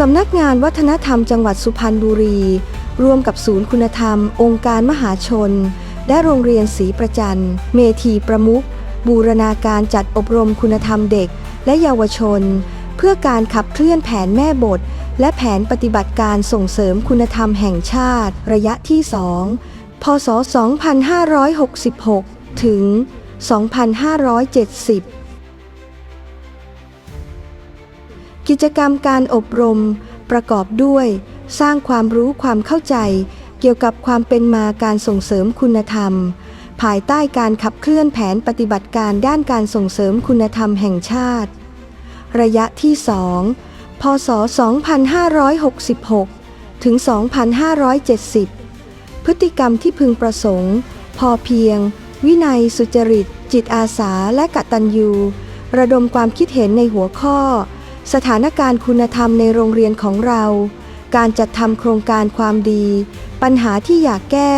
สำนักงานวัฒนธรรมจังหวัดสุพรรณบุรี ร่วมกับศูนย์คุณธรรม องค์การมหาชน และโรงเรียนศรีประจันเมธีประมุขบูรณาการจัดอบรมคุณธรรมเด็กและเยาวชน เพื่อการขับเคลื่อนแผนแม่บท และแผนปฏิบัติการส่งเสริมคุณธรรมแห่งชาติ ระยะที่ 2 พศ 2566 ถึง 2570 กิจกรรมการอบรม ประกอบด้วย สร้างความรู้ความเข้าใจ เกี่ยวกับความเป็นมาการส่งเสริมคุณธรรม ภายใต้การขับเคลื่อนแผนปฏิบัติการด้านการส่งเสริมคุณธรรมแห่งชาติ ระยะที่ 2 พศ 2566 ถึง 2570 พฤติกรรมที่พึงประสงค์ พอเพียง วินัยสุจริต จิตอาสาและกตัญญู ระดมความคิดเห็นในหัวข้อ สถานการณ์คุณธรรมในโรงเรียนของเรา การจัดทำโครงการความดี ปัญหาที่อยากแก้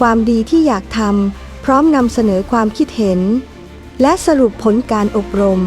ความดีที่อยากทำพร้อมนำเสนอความคิดเห็น และสรุปผลการอบรม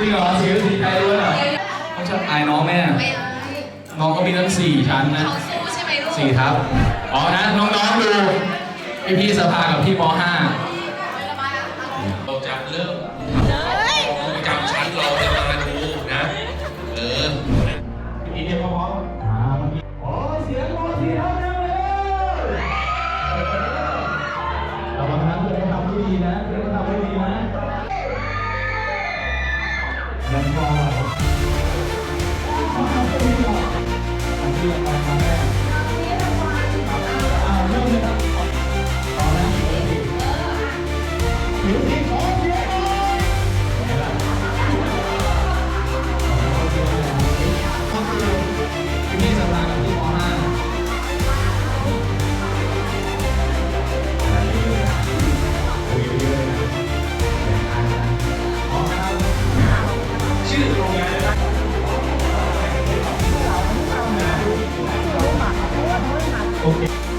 จริงเหรอสีก็สีไทยด้วยเหรอเขาชอบอายน้องไหมอะไม่อายน้องเขามีทั้งสี่ชั้นนะเขาสู้ใช่ไหมลูกสี่ทับ อ๋อนะน้องๆดูพี่พี่สภากับพี่มห้าเรา แล้วก็ Okay.